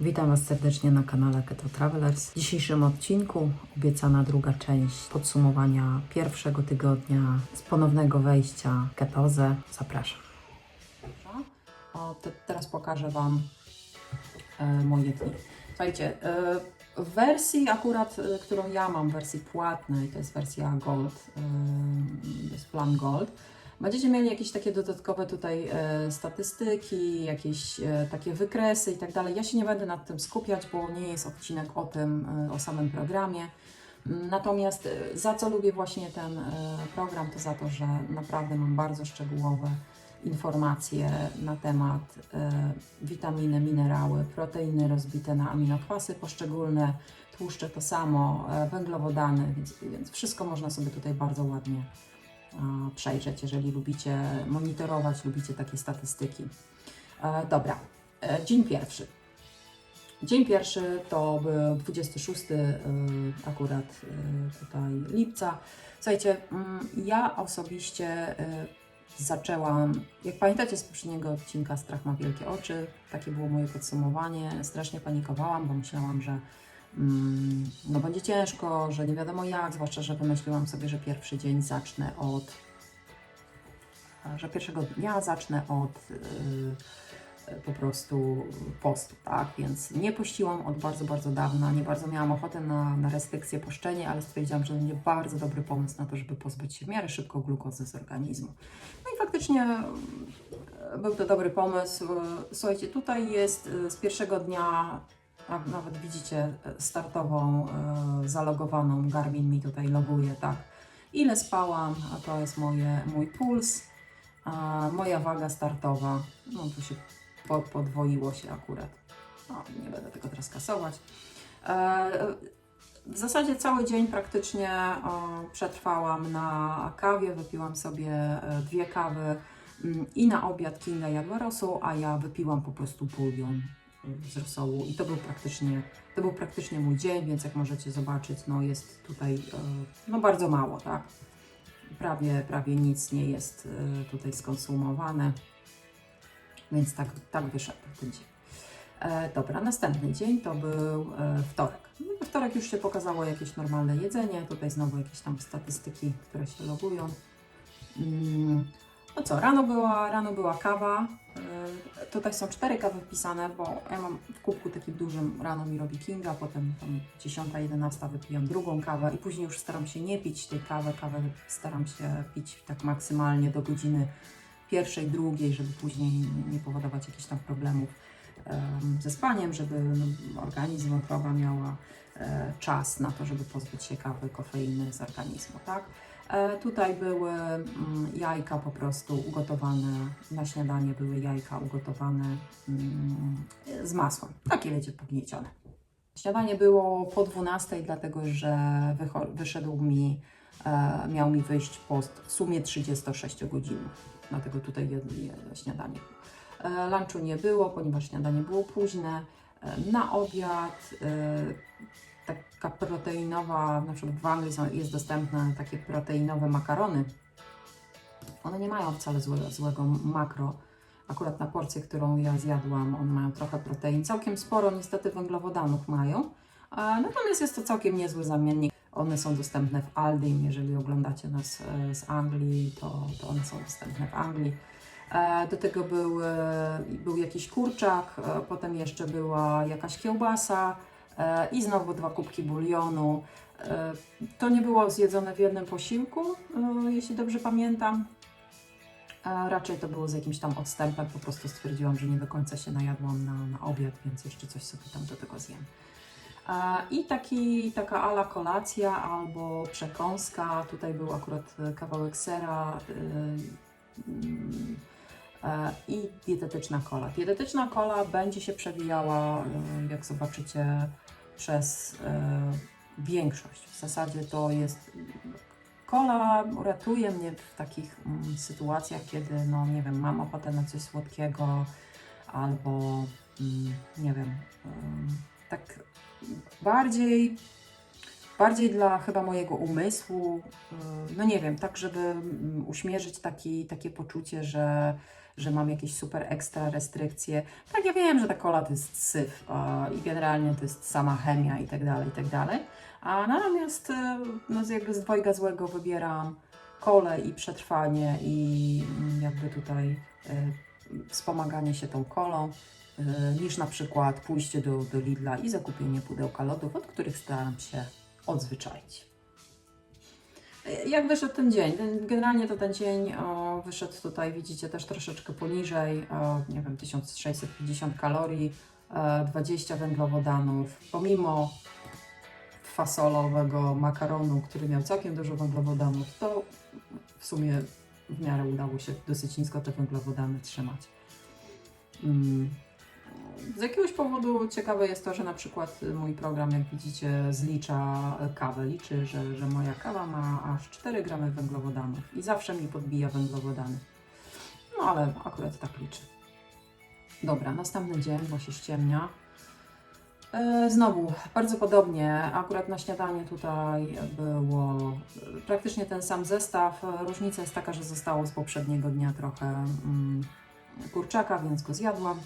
Witam Was serdecznie na kanale Keto Travelers. W dzisiejszym odcinku obiecana druga część podsumowania pierwszego tygodnia z ponownego wejścia w ketozę. Zapraszam. O, te, teraz pokażę Wam e, moje dni. Słuchajcie, e, w wersji akurat, e, którą ja mam, w wersji płatnej, to jest wersja Gold, e, to jest plan Gold, Będziecie mieli jakieś takie dodatkowe tutaj e, statystyki, jakieś e, takie wykresy i tak dalej. Ja się nie będę nad tym skupiać, bo nie jest odcinek o tym, e, o samym programie. Natomiast e, za co lubię właśnie ten e, program, to za to, że naprawdę mam bardzo szczegółowe informacje na temat e, witaminy, minerały, proteiny rozbite na aminokwasy poszczególne, tłuszcze to samo, e, węglowodany, więc, więc wszystko można sobie tutaj bardzo ładnie przejrzeć, jeżeli lubicie monitorować, lubicie takie statystyki. E, dobra, e, dzień pierwszy. Dzień pierwszy to był 26 y, akurat tutaj lipca. Słuchajcie, mm, ja osobiście zaczęłam, jak pamiętacie z poprzedniego odcinka Strach ma wielkie oczy, takie było moje podsumowanie. Strasznie panikowałam, bo myślałam, że no będzie ciężko, że nie wiadomo jak, zwłaszcza, że wymyśliłam sobie, że pierwszy dzień zacznę od, że pierwszego dnia zacznę od yy, po prostu postu, tak? Więc nie pościłam od bardzo, bardzo dawna, nie bardzo miałam ochotę na, na restrykcje poszczenie, ale stwierdziłam, że to będzie bardzo dobry pomysł na to, żeby pozbyć się w miarę szybko glukozy z organizmu. No i faktycznie e, był to dobry pomysł. E, Słuchajcie, tutaj jest e, z pierwszego dnia, a nawet widzicie e, startową, e, zalogowaną, Garmin mi tutaj loguje, tak? Ile spałam, a to jest moje, mój puls, a moja waga startowa, no tu się po, podwoiło się akurat. No, nie będę tego teraz kasować. E, w zasadzie cały dzień praktycznie o, przetrwałam na kawie, wypiłam sobie e, dwie kawy mm, i na obiad Kinga jadła rosół, a ja wypiłam po prostu bulion z rosołu i to był praktycznie, to był praktycznie mój dzień, więc jak możecie zobaczyć, no jest tutaj e, no bardzo mało, tak? Prawie, prawie nic nie jest e, tutaj skonsumowane, więc tak, tak wyszedł ten dzień. E, dobra, następny dzień to był wtorek. No, we wtorek już się pokazało jakieś normalne jedzenie, tutaj znowu jakieś tam statystyki, które się logują. Mm, no co, rano była, rano była kawa. E, tutaj są cztery kawy wpisane, bo ja mam w kubku takim dużym, rano mi robi Kinga, potem tam 10, 11 wypijam drugą kawę i później już staram się nie pić tej kawy. Kawę staram się pić tak maksymalnie do godziny pierwszej, drugiej, żeby później nie powodować jakichś tam problemów em, ze spaniem, żeby no, organizm, wątroba miała e, czas na to, żeby pozbyć się kawy, kofeiny z organizmu, tak? E, tutaj były mm, jajka po prostu ugotowane, na śniadanie były jajka ugotowane mm, z masłem, takie wiecie, pogniecione. Śniadanie było po 12, dlatego że wyszedł mi, e, miał mi wyjść post w sumie 36 godzin, dlatego tutaj jedno śniadanie. E, Lunchu nie było, ponieważ śniadanie było późne. Na obiad taka proteinowa, na przykład w Anglii są, jest dostępne takie proteinowe makarony. One nie mają wcale złe, złego makro. Akurat na porcję, którą ja zjadłam, one mają trochę protein. Całkiem sporo niestety węglowodanów mają. Natomiast jest to całkiem niezły zamiennik. One są dostępne w Aldim. Jeżeli oglądacie nas e, z Anglii, to, to one są dostępne w Anglii. E, Do tego był, e, był jakiś kurczak, potem jeszcze była jakaś kiełbasa i znowu dwa kubki bulionu. E, To nie było zjedzone w jednym posiłku, e, jeśli dobrze pamiętam. E, Raczej to było z jakimś tam odstępem, po prostu stwierdziłam, że nie do końca się najadłam na, na obiad, więc jeszcze coś sobie tam do tego zjem. E, I taki, taka ala kolacja albo przekąska, tutaj był akurat e, kawałek sera e, mm, e, i dietetyczna kola. Dietetyczna kola będzie się przewijała, e, jak zobaczycie, przez e, większość. W zasadzie to jest Kola ratuje mnie w takich mm, sytuacjach, kiedy, no nie wiem, mam ochotę na coś słodkiego albo, mm, nie wiem, ym, tak bardziej, bardziej dla chyba mojego umysłu, y, no nie wiem, tak żeby mm, uśmierzyć taki, takie poczucie, że, że mam jakieś super ekstra restrykcje. Tak, ja wiem, że ta kola to jest syf i generalnie to jest sama chemia i tak dalej, i tak dalej. A natomiast e, no, jakby z dwojga złego wybieram kolę i przetrwanie i mm, jakby tutaj e, wspomaganie się tą kolą e, niż na przykład pójście do, do Lidla i zakupienie pudełka lodów, od których staram się odzwyczaić. E, Jak wyszedł ten dzień? Generalnie to ten dzień o, wyszedł tutaj, widzicie, też troszeczkę poniżej, o, nie wiem, 1650 kalorii, e, 20 węglowodanów, pomimo fasolowego makaronu, który miał całkiem dużo węglowodanów, to w sumie w miarę udało się dosyć nisko te węglowodany trzymać. Mm. Z jakiegoś powodu ciekawe jest to, że na przykład mój program, jak widzicie, zlicza kawę. Liczy, że, że moja kawa ma aż 4 gramy węglowodanów i zawsze mi podbija węglowodany. No ale akurat tak liczy. Dobra, następny dzień, bo się ściemnia. E, Znowu, bardzo podobnie. Akurat na śniadanie tutaj było e, praktycznie ten sam zestaw. Różnica jest taka, że zostało z poprzedniego dnia trochę mm, kurczaka, więc go zjadłam.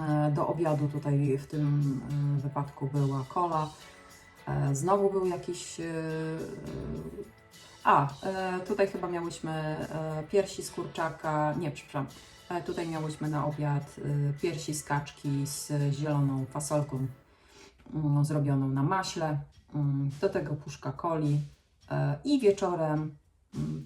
E, Do obiadu tutaj w tym e, wypadku była kola. E, Znowu był jakiś. A, tutaj chyba miałyśmy piersi z kurczaka. Nie, przepraszam. Tutaj miałyśmy na obiad piersi z kaczki z zieloną fasolką mm, zrobioną na maśle. Mm, Do tego puszka coli. I wieczorem,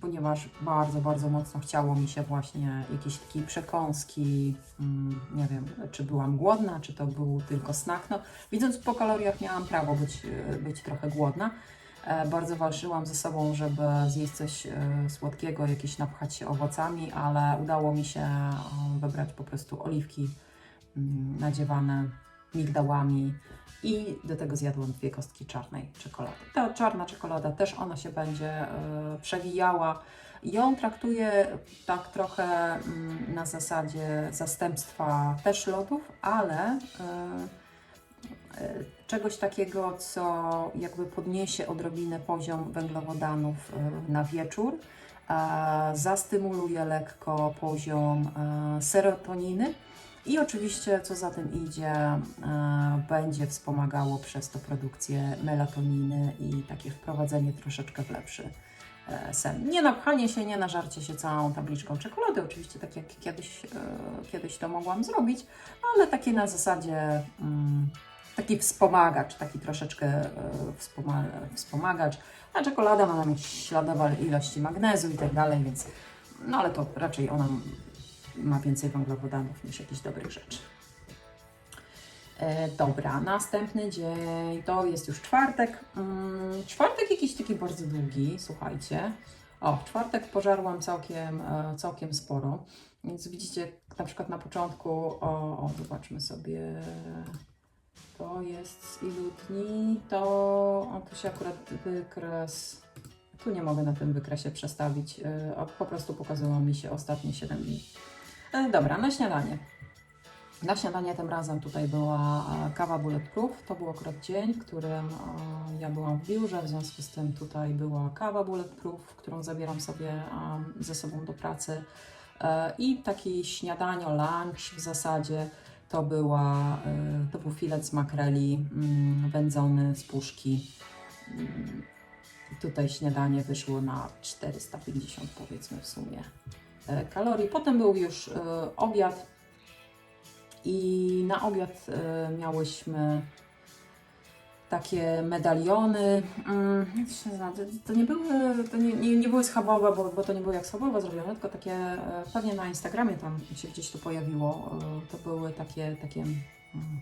ponieważ bardzo, bardzo mocno chciało mi się właśnie jakiejś takiej przekąski, mm, nie wiem, czy byłam głodna, czy to był tylko snack. No, widząc po kaloriach miałam prawo być, e, być trochę głodna. E, Bardzo walczyłam ze sobą, żeby zjeść coś e, słodkiego, jakieś napchać się owocami, ale udało mi się wybrać po prostu oliwki mm, nadziewane migdałami i do tego zjadłam dwie kostki czarnej czekolady. Ta czarna czekolada też ona się będzie e, przewijała. Ją traktuję tak trochę mm, na zasadzie zastępstwa też lodów, ale e, e, czegoś takiego, co jakby podniesie odrobinę poziom węglowodanów na wieczór, zastymuluje lekko poziom serotoniny i oczywiście, co za tym idzie, e, będzie wspomagało przez to produkcję melatoniny i takie wprowadzenie troszeczkę w lepszy e, sen. Nie napchanie się, nie nażarcie się całą tabliczką czekolady, oczywiście tak jak kiedyś, e, kiedyś to mogłam zrobić, ale takie na zasadzie mm, taki wspomagacz, taki troszeczkę wspoma wspomagacz, a czekolada ma tam śladowe ilości magnezu i tak dalej, więc no ale to raczej ona ma więcej węglowodanów niż jakichś dobrych rzeczy. E, dobra, następny dzień to jest już czwartek. Mm, czwartek jakiś taki bardzo długi, słuchajcie. O, czwartek pożarłam całkiem, e, całkiem sporo. Więc widzicie, na przykład na początku, o, o zobaczmy sobie, to jest z ilu dni, to o, tu się akurat wykres, tu nie mogę na tym wykresie przestawić, e, po prostu pokazało mi się ostatnie 7 dni. E, Dobra, na śniadanie. Na śniadanie tym razem tutaj była e, kawa Bulletproof. To był akurat dzień, w którym e, ja byłam w biurze, w związku z tym tutaj była kawa Bulletproof, którą zabieram sobie ze sobą do pracy. I taki śniadanio, lunch w zasadzie to, była, to był filet z makreli mm, wędzony z puszki. Mm, Tutaj śniadanie wyszło na 450 powiedzmy w sumie kalorii. Potem był już e, obiad i na obiad e, miałyśmy takie medaliony. Mm, to nie były, to nie, nie, nie były schabowe, bo, bo to nie były jak schabowe zrobione, tylko takie e, pewnie na Instagramie tam się gdzieś to pojawiło. E, To były takie, takie mm,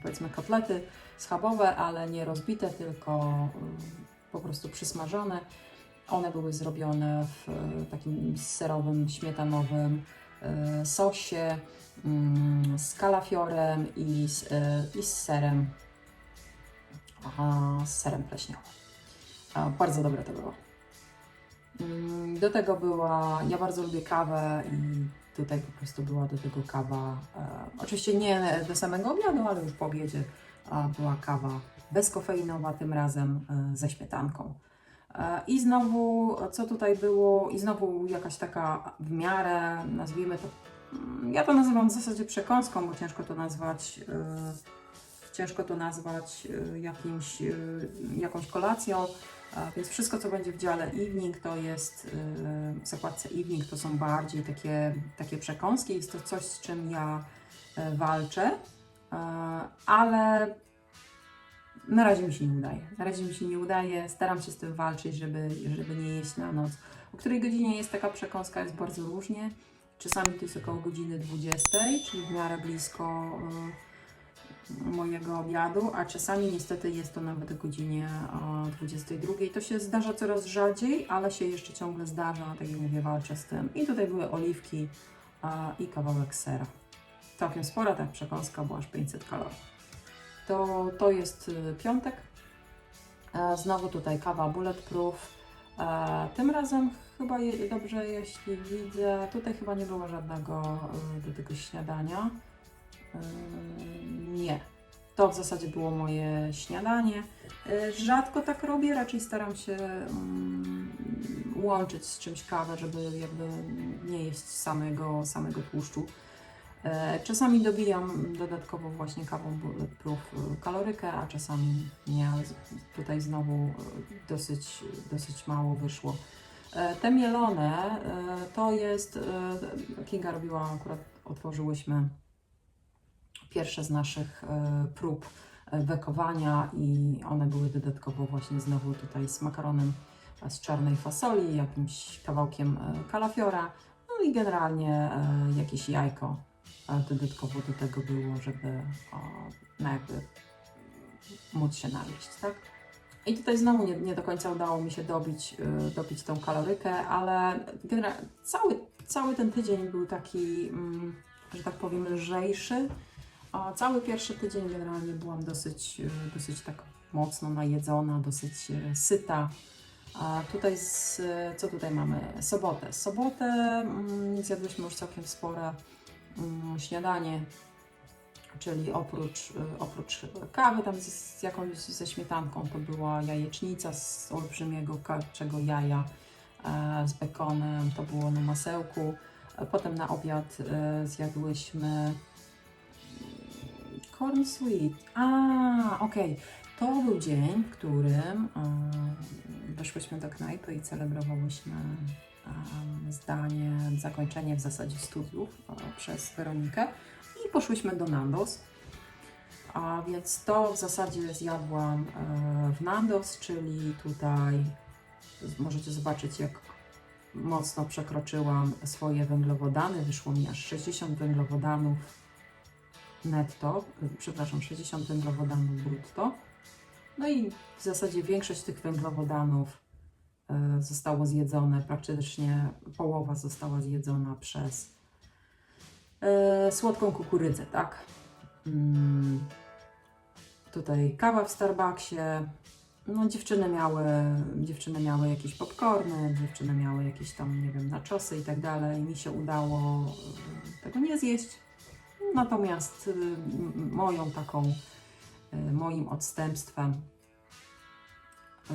powiedzmy kotlety schabowe, ale nie rozbite, tylko mm, po prostu przysmażone. One były zrobione w e, takim serowym, śmietanowym e, sosie mm, z kalafiorem i z, e, i z serem, z serem pleśniowym. Bardzo dobre to było. Mm, Do tego była, ja bardzo lubię kawę i tutaj po prostu była do tego kawa, oczywiście nie do samego obiadu, ale już po obiedzie była kawa bezkofeinowa, tym razem ze śmietanką. E, I znowu, co tutaj było, i znowu jakaś taka w miarę, nazwijmy to mm, ja to nazywam w zasadzie przekąską, bo ciężko to nazwać, y, ciężko to nazwać y, jakimś, jakąś kolacją. Więc wszystko, co będzie w dziale evening, to jest w zakładce evening, to są bardziej takie, takie przekąski. Jest to coś, z czym ja walczę, ale na razie mi się nie udaje. Na razie mi się nie udaje. Staram się z tym walczyć, żeby, żeby nie jeść na noc. O której godzinie jest taka przekąska, jest bardzo różnie. Czasami to jest około godziny 20, czyli w miarę blisko y, mojego obiadu, a czasami niestety jest to nawet o godzinie o 22. To się zdarza coraz rzadziej, ale się jeszcze ciągle zdarza, tak jak mówię, walczę z tym. I tutaj były oliwki a, i kawałek sera. Całkiem spora ta przekąska, bo aż 500 kalorii. To, to jest y, piątek. E, Znowu tutaj kawa bulletproof. E, Tym razem chyba je, dobrze, jeśli widzę, tutaj chyba nie było żadnego y, do tego śniadania. Y, Nie. To w zasadzie było moje śniadanie. Y, Rzadko tak robię, raczej staram się mm, łączyć z czymś kawę, żeby jakby nie jeść samego, samego tłuszczu. E, Czasami dobijam dodatkowo właśnie kawą bulletproof y, kalorykę, a czasami nie, ale tutaj znowu y, dosyć, dosyć mało wyszło. E, Te mielone e, to jest, e, Kinga robiła, akurat otworzyłyśmy pierwsze z naszych e, prób e, bekowania i one były dodatkowo właśnie znowu tutaj z makaronem e, z czarnej fasoli, jakimś kawałkiem e, kalafiora, no i generalnie e, jakieś jajko e, dodatkowo do tego było, żeby no jakby móc się najeść, tak? I tutaj znowu nie, nie do końca udało mi się dobić, y, dobić tą kalorykę, ale genera- cały, cały ten tydzień był taki, mm, że tak powiem, lżejszy. A cały pierwszy tydzień generalnie byłam dosyć, y, dosyć tak mocno najedzona, dosyć y, syta. A tutaj, z, co tutaj mamy? Sobotę. Sobotę mm, zjadłyśmy już całkiem spore śniadanie, czyli oprócz, y, oprócz kawy tam z, z jakąś ze śmietanką, to była jajecznica z olbrzymiego karczego jaja e, z bekonem, to było na masełku. E, Potem na obiad e, zjadłyśmy mm, corn sweet. A, okej. To był dzień, w którym weszłyśmy do knajpy i celebrowałyśmy zdanie, zakończenie w zasadzie studiów przez Weronikę i poszłyśmy do Nandos. A więc to w zasadzie zjadłam e, w Nandos, czyli tutaj możecie zobaczyć, jak mocno przekroczyłam swoje węglowodany. Wyszło mi aż 60 węglowodanów netto, przepraszam, 60 węglowodanów brutto. No i w zasadzie większość tych węglowodanów zostało zjedzone, praktycznie połowa została zjedzona przez e, słodką kukurydzę, tak? Mm, tutaj kawa w Starbucksie. No, dziewczyny miały, dziewczyny miały jakieś popcorny, dziewczyny miały jakieś tam, nie wiem, naczosy i tak dalej. Mi się udało e, tego nie zjeść. Natomiast moją taką, moim odstępstwem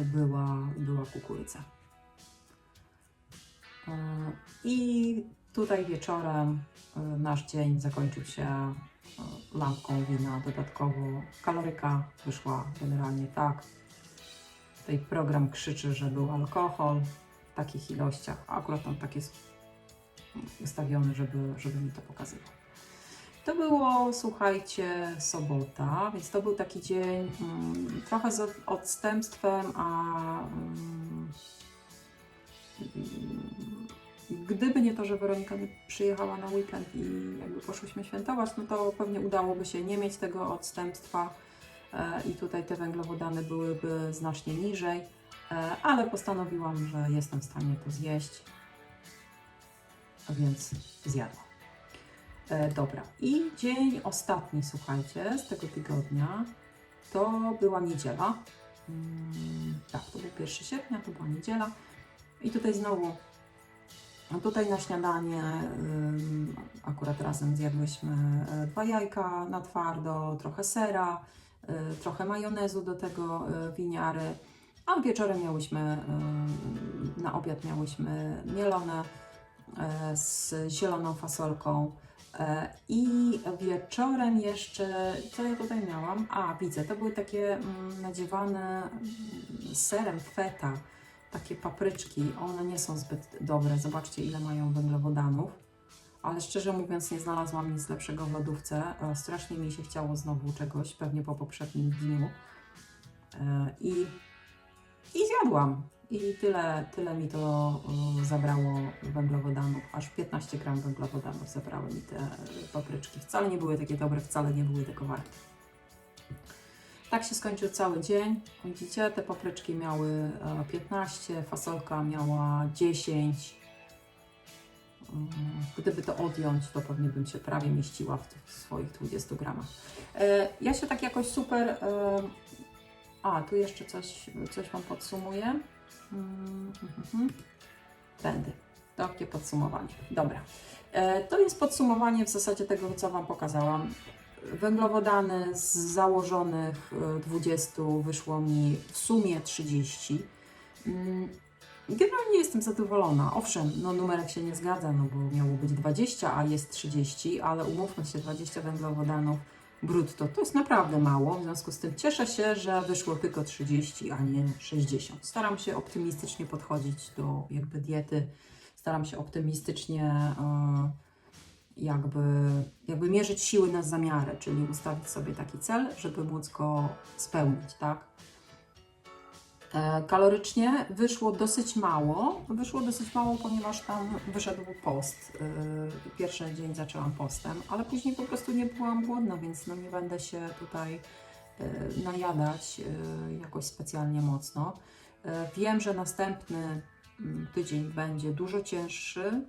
była, była kukurydza. E, I tutaj wieczorem e, nasz dzień zakończył się e, lampką wina dodatkowo. Kaloryka wyszła generalnie tak. Tutaj program krzyczy, że był alkohol w takich ilościach. Akurat tam tak jest ustawiony, żeby, żeby mi to pokazywał. To było, słuchajcie, sobota, więc to był taki dzień mm, trochę z od- odstępstwem, a mm, gdyby nie to, że Weronika nie przyjechała na weekend i jakby poszłyśmy świętować, no to pewnie udałoby się nie mieć tego odstępstwa e, i tutaj te węglowodany byłyby znacznie niżej, e, ale postanowiłam, że jestem w stanie to zjeść, więc zjadłam. E, dobra, i dzień ostatni, słuchajcie, z tego tygodnia to była niedziela. Mm, tak, to był 1 sierpnia, to była niedziela. I tutaj znowu, no tutaj na śniadanie akurat razem zjadłyśmy e, dwa jajka na twardo, trochę sera, y, trochę majonezu do tego y, winiary, a wieczorem miałyśmy, ym, na obiad miałyśmy mielone e, z zieloną fasolką. E, I wieczorem jeszcze, co ja tutaj miałam? A, widzę, to były takie mm, nadziewane mm, serem feta, takie papryczki. One nie są zbyt dobre. Zobaczcie, ile mają węglowodanów. Ale szczerze mówiąc, nie znalazłam nic lepszego w lodówce. E, Strasznie mi się chciało znowu czegoś, pewnie po poprzednim dniu. E, I, i zjadłam. I tyle, tyle mi to y, zabrało węglowodanów. Aż 15 gram węglowodanów zabrały mi te papryczki. Wcale nie były takie dobre, wcale nie były tego warte. Tak się skończył cały dzień. Widzicie, te papryczki miały e, 15, fasolka miała 10. Mm, Gdyby to odjąć, to pewnie bym się prawie mieściła w tych swoich 20 gramach. E, Ja się tak jakoś super. e, A, tu jeszcze coś, coś Wam podsumuję. Mhm. Tędy. Takie podsumowanie. Dobra. E, To jest podsumowanie w zasadzie tego, co Wam pokazałam. Węglowodany z założonych e, 20 wyszło mi w sumie 30. Mm, Generalnie jestem zadowolona. Owszem, no numerek się nie zgadza, no bo miało być 20, a jest 30, ale umówmy się, 20 węglowodanów brutto to jest naprawdę mało. W związku z tym cieszę się, że wyszło tylko 30, a nie 60. Staram się optymistycznie podchodzić do jakby diety. Staram się optymistycznie e, jakby, jakby mierzyć siły na zamiarę, czyli ustawić sobie taki cel, żeby móc go spełnić, tak? E, Kalorycznie wyszło dosyć mało. Wyszło dosyć mało, ponieważ tam wyszedł post. E, Pierwszy dzień zaczęłam postem, ale później po prostu nie byłam głodna, więc no nie będę się tutaj e, najadać jakoś specjalnie mocno. Wiem, że następny mm, tydzień będzie dużo cięższy.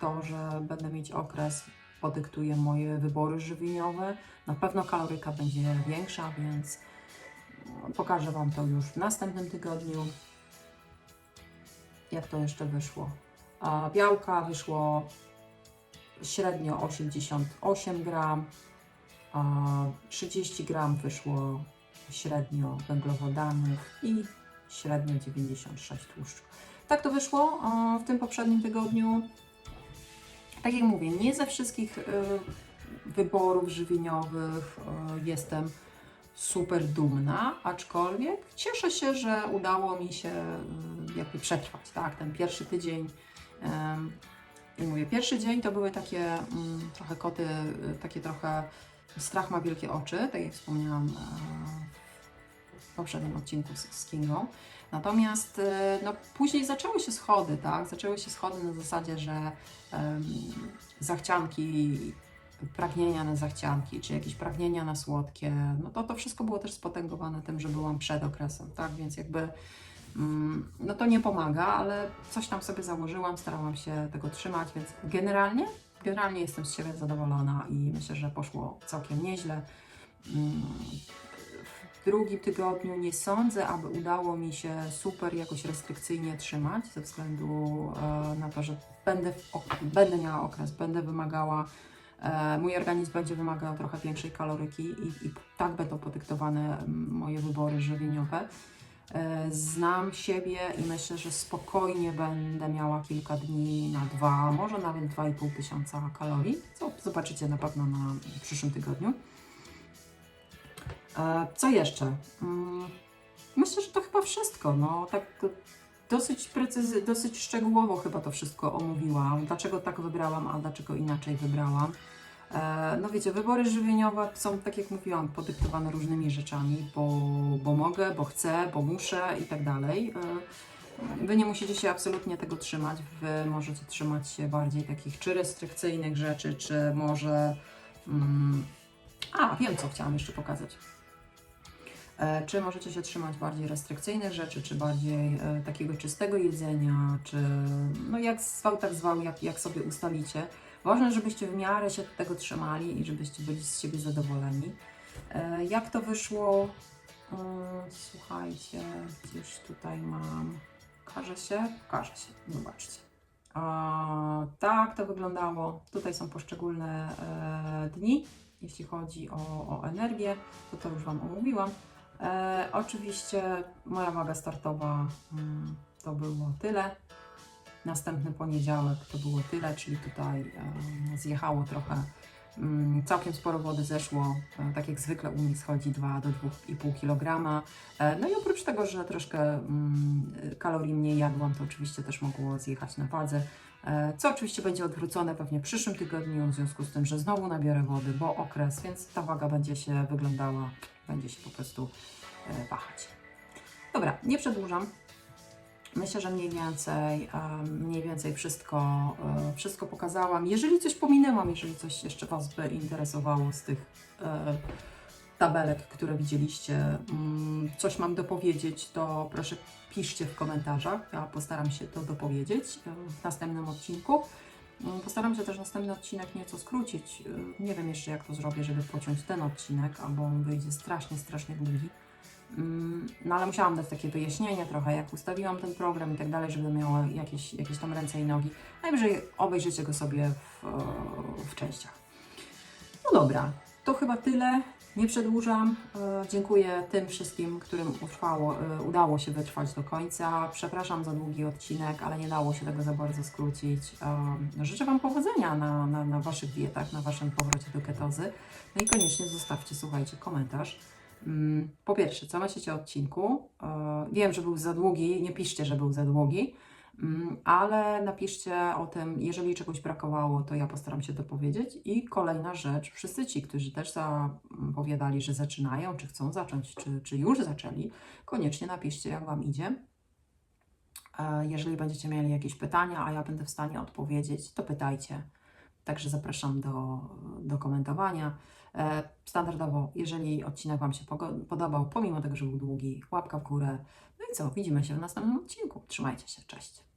To, że będę mieć okres, podyktuje moje wybory żywieniowe. Na pewno kaloryka będzie większa, więc Pokażę Wam to już w następnym tygodniu. Jak to jeszcze wyszło? A białka wyszło średnio 88 gram, a 30 gram wyszło średnio węglowodanów i średnio 96 tłuszczu. Tak to wyszło w tym poprzednim tygodniu. Tak jak mówię, nie ze wszystkich y, wyborów żywieniowych y, jestem super dumna, aczkolwiek cieszę się, że udało mi się mm, jakby przetrwać, tak, ten pierwszy tydzień. I mówię, pierwszy dzień to były takie mm, trochę koty, y, takie trochę strach ma wielkie oczy, tak jak wspomniałam e, w poprzednim odcinku z, Kingą. Natomiast e, no, później zaczęły się schody, tak? Zaczęły się schody na zasadzie, że em, zachcianki pragnienia na zachcianki, czy jakieś pragnienia na słodkie, no to to wszystko było też spotęgowane tym, że byłam przed okresem, tak, więc jakby mm, no to nie pomaga, ale coś tam sobie założyłam, starałam się tego trzymać, więc generalnie, generalnie jestem z siebie zadowolona i myślę, że poszło całkiem nieźle. Mm, W drugim tygodniu nie sądzę, aby udało mi się super jakoś restrykcyjnie trzymać, ze względu e, na to, że będę, będę miała okres, będę wymagała Mój organizm będzie wymagał trochę większej kaloryki i, i tak będą podyktowane mm, moje wybory żywieniowe. E, Znam siebie i myślę, że spokojnie będę miała kilka dni na dwa, może nawet 2,5 tysiąca kalorii, co zobaczycie na pewno na przyszłym tygodniu. E, Co jeszcze? Mm, Myślę, że to chyba wszystko. No, tak dosyć precyzy, dosyć szczegółowo chyba to wszystko omówiłam. Dlaczego tak wybrałam, a dlaczego inaczej wybrałam. E, No wiecie, wybory żywieniowe są, tak jak mówiłam, podyktowane różnymi rzeczami, bo, bo mogę, bo chcę, bo muszę i tak dalej. E, Wy nie musicie się absolutnie tego trzymać. Wy możecie trzymać się bardziej takich czy restrykcyjnych rzeczy, czy może. Mm, a, wiem co chciałam jeszcze pokazać. E, Czy możecie się trzymać bardziej restrykcyjnych rzeczy, czy bardziej e, takiego czystego jedzenia, czy no jak zwał, tak zwał, jak, jak sobie ustalicie. Ważne, żebyście w miarę się tego trzymali i żebyście byli z siebie zadowoleni. E, Jak to wyszło? Słuchajcie, gdzieś tutaj mam. Każe się? Każe się, zobaczcie. A, tak to wyglądało. Tutaj są poszczególne e, dni, jeśli chodzi o, o energię, to to już Wam omówiłam. E, oczywiście moja waga startowa mm, to było tyle. Następny poniedziałek to było tyle, czyli tutaj e, zjechało trochę. Mm, Całkiem sporo wody zeszło, e, tak jak zwykle u mnie schodzi 2 do 2,5 kg. E, No i oprócz tego, że troszkę mm, kalorii mniej jadłam, to oczywiście też mogło zjechać na wadze. Co oczywiście będzie odwrócone pewnie w przyszłym tygodniu, w związku z tym, że znowu nabiorę wody, bo okres, więc ta waga będzie się wyglądała, będzie się po prostu wahać. Dobra, nie przedłużam. Myślę, że mniej więcej, mniej więcej wszystko, e, wszystko pokazałam. Jeżeli coś pominęłam, jeżeli coś jeszcze Was by interesowało z tych e, tabelek, które widzieliście, mm, coś mam dopowiedzieć, to proszę piszcie w komentarzach. Ja postaram się to dopowiedzieć e, w następnym odcinku. Mm, Postaram się też następny odcinek nieco skrócić. Nie wiem jeszcze, jak to zrobię, żeby pociąć ten odcinek, albo on wyjdzie strasznie, strasznie długi. Mm, No ale musiałam dać takie wyjaśnienie trochę, jak ustawiłam ten program i tak dalej, żeby miała jakieś, jakieś tam ręce i nogi. Najwyżej obejrzycie go sobie w, w częściach. No dobra, to chyba tyle. Nie przedłużam. E, Dziękuję tym wszystkim, którym utrwało, e, udało się wytrwać do końca. Przepraszam za długi odcinek, ale nie dało się tego za bardzo skrócić. E, Życzę Wam powodzenia na, na, na Waszych dietach, na Waszym powrocie do ketozy. No i koniecznie zostawcie, słuchajcie, komentarz. Mm, Po pierwsze, co myślicie o odcinku? Wiem, że był za długi, nie piszcie, że był za długi, mm, ale napiszcie o tym, jeżeli czegoś brakowało, to ja postaram się to powiedzieć. I kolejna rzecz, wszyscy ci, którzy też zapowiadali, że zaczynają, czy chcą zacząć, czy, czy już zaczęli, koniecznie napiszcie, jak Wam idzie. E, Jeżeli będziecie mieli jakieś pytania, a ja będę w stanie odpowiedzieć, to pytajcie. Także zapraszam do, do komentowania. E, Standardowo, jeżeli odcinek Wam się podobał, pomimo tego, że był długi, łapka w górę. No i co, widzimy się w następnym odcinku. Trzymajcie się, cześć.